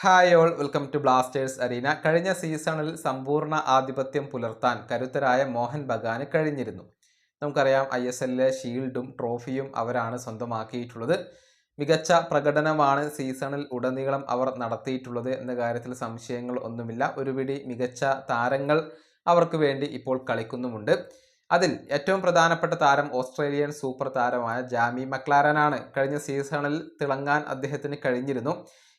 Hi all welcome to Blasters Arena കഴിഞ്ഞ സീസണിൽ സമ്പൂർണ ആധിപത്യം പുലർത്താൻ കരുത്തരായ മോഹൻ ബഗാന് കഴിഞ്ഞിരുന്നു. നമുക്കറിയാം ഐ എസ് എല്ലിലെ ഷീൽഡും ട്രോഫിയും അവരാണ് സ്വന്തമാക്കിയിട്ടുള്ളത്. മികച്ച പ്രകടനമാണ് സീസണിൽ ഉടനീളം അവർ നടത്തിയിട്ടുള്ളത് എന്ന കാര്യത്തിൽ സംശയങ്ങൾ ഒന്നുമില്ല. ഒരുപിടി മികച്ച താരങ്ങൾ അവർക്ക് വേണ്ടി ഇപ്പോൾ കളിക്കുന്നുമുണ്ട്. അതിൽ ഏറ്റവും പ്രധാനപ്പെട്ട താരം ഓസ്ട്രേലിയൻ സൂപ്പർ താരമായ ജാമി മക്ലാരനാണ് കഴിഞ്ഞ സീസണിൽ തിളങ്ങാൻ അദ്ദേഹത്തിന് കഴിഞ്ഞിരുന്നു.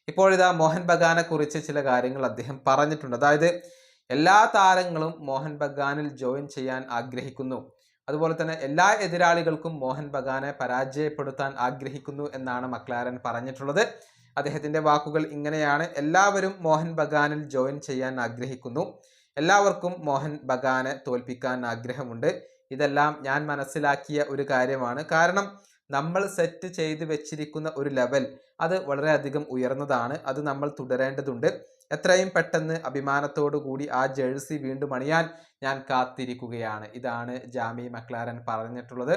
ഇപ്പോഴിതാ മോഹൻ ബഗാനെ കുറിച്ച് ചില കാര്യങ്ങൾ അദ്ദേഹം പറഞ്ഞിട്ടുണ്ട്. അതായത് എല്ലാ താരങ്ങളും മോഹൻ ബഗാനിൽ ജോയിൻ ചെയ്യാൻ ആഗ്രഹിക്കുന്നു. അതുപോലെ തന്നെ എല്ലാ എതിരാളികൾക്കും മോഹൻ ബഗാനെ പരാജയപ്പെടുത്താൻ ആഗ്രഹിക്കുന്നു എന്നാണ് മക്ലാരൻ പറഞ്ഞിട്ടുള്ളത്. അദ്ദേഹത്തിന്റെ വാക്കുകൾ ഇങ്ങനെയാണ്. എല്ലാവരും മോഹൻ ബഗാനിൽ ജോയിൻ ചെയ്യാൻ ആഗ്രഹിക്കുന്നു. എല്ലാവർക്കും മോഹൻ ബഗാനെ തോൽപ്പിക്കാൻ ആഗ്രഹമുണ്ട്. ഇതെല്ലാം ഞാൻ മനസ്സിലാക്കിയ ഒരു കാര്യമാണ്. കാരണം നമ്മൾ സെറ്റ് ചെയ്ത് വെച്ചിരിക്കുന്ന ഒരു ലെവൽ അത് വളരെയധികം ഉയർന്നതാണ്. അത് നമ്മൾ തുടരേണ്ടതുണ്ട്. എത്രയും പെട്ടെന്ന് അഭിമാനത്തോടു കൂടി ആ ജേഴ്സി വീണ്ടും അണിയാൻ ഞാൻ കാത്തിരിക്കുകയാണ്. ഇതാണ് ജാമി മക്ലാരൻ പറഞ്ഞിട്ടുള്ളത്.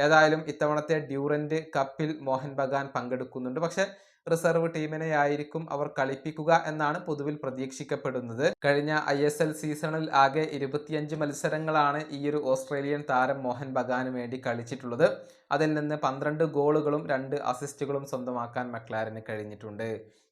ഏതായാലും ഇത്തവണത്തെ ഡ്യൂറന്റ് കപ്പിൽ മോഹൻ ബഗാൻ പങ്കെടുക്കുന്നുണ്ട്. പക്ഷെ റിസർവ് ടീമിനെ ആയിരിക്കും അവർ കളിപ്പിക്കുക എന്നാണ് പൊതുവിൽ പ്രതീക്ഷിക്കപ്പെടുന്നത്. കഴിഞ്ഞ ഐ എസ് എൽ സീസണിൽ ആകെ ഇരുപത്തിയഞ്ച് മത്സരങ്ങളാണ് ഈയൊരു ഓസ്ട്രേലിയൻ താരം മോഹൻ ബഗാന് വേണ്ടി കളിച്ചിട്ടുള്ളത്. അതിൽ നിന്ന് പന്ത്രണ്ട് ഗോളുകളും രണ്ട് അസിസ്റ്റുകളും സ്വന്തമാക്കാൻ മക്ലാരന് കഴിഞ്ഞിട്ടുണ്ട്.